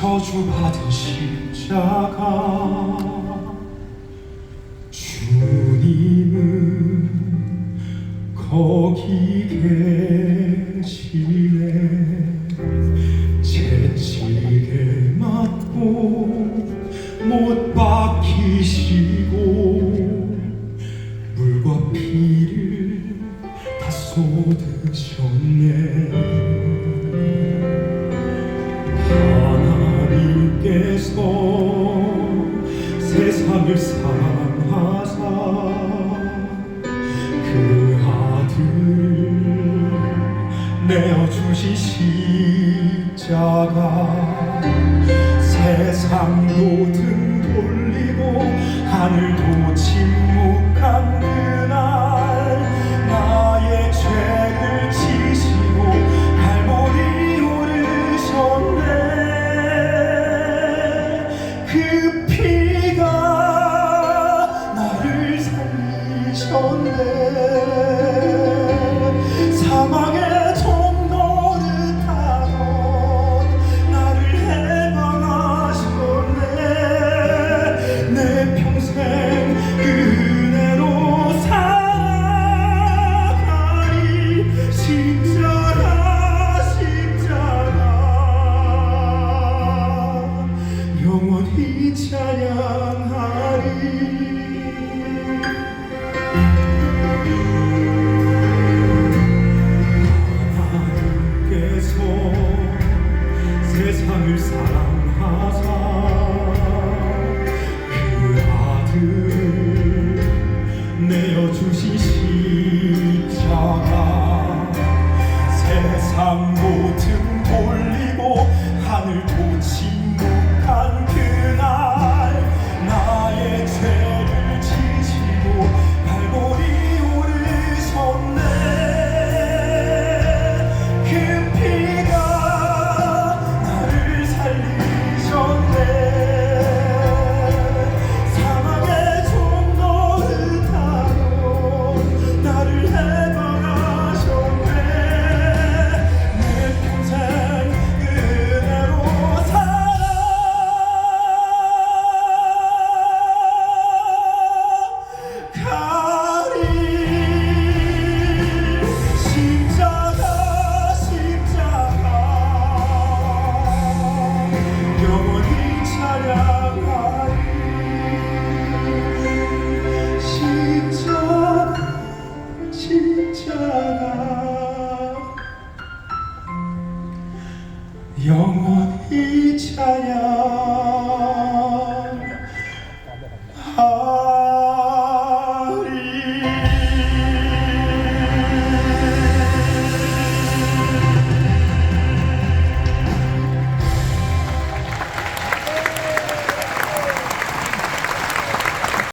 저주받은 십자가. 주님은 거기 계시네. 채찍에 맞고 못 박히시고 물과 피를 다 쏟으셨네 하나님께서 세상을 사랑하사 그 아들을 내어주신 십자가 세상도 등 돌리고 하늘도 침묵 세상을 사랑하사 그 아들 내어주신 십자가 세상 모든 돌리고 하늘도 침 young